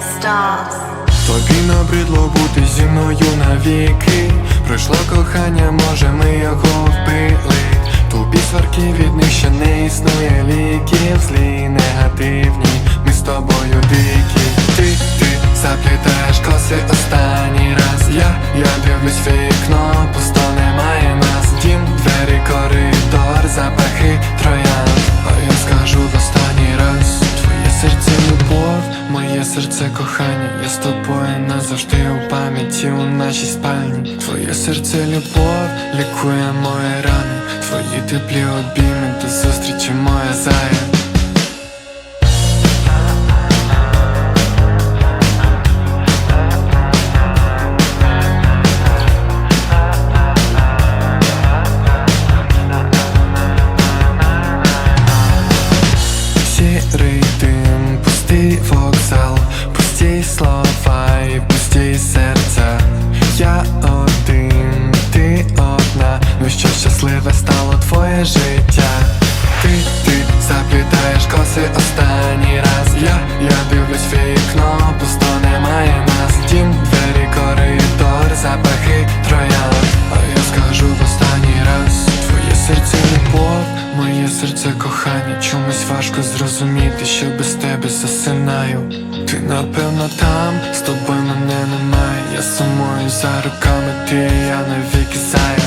stars. Тобі набридло бути зі мною навіки. Пройшло кохання, може ми його вбили. Тобі сварки від них ще не існує ліків Злі, негативні, ми з тобою серце кохання, я з тобою назавжди у пам'яті у нашій спальні. Твоє серце любов, лікує мої рани, твої теплі обійми до зустрічі, моя зая. Сірий і пусті серця. Я один, ти одна, ну що щасливе стало твоє життя. Серце кохання Чомусь важко зрозуміти, що без тебе засинаю. Ти напевно там, з тобою мене немає. Я сумую за руками, ти я навіки зая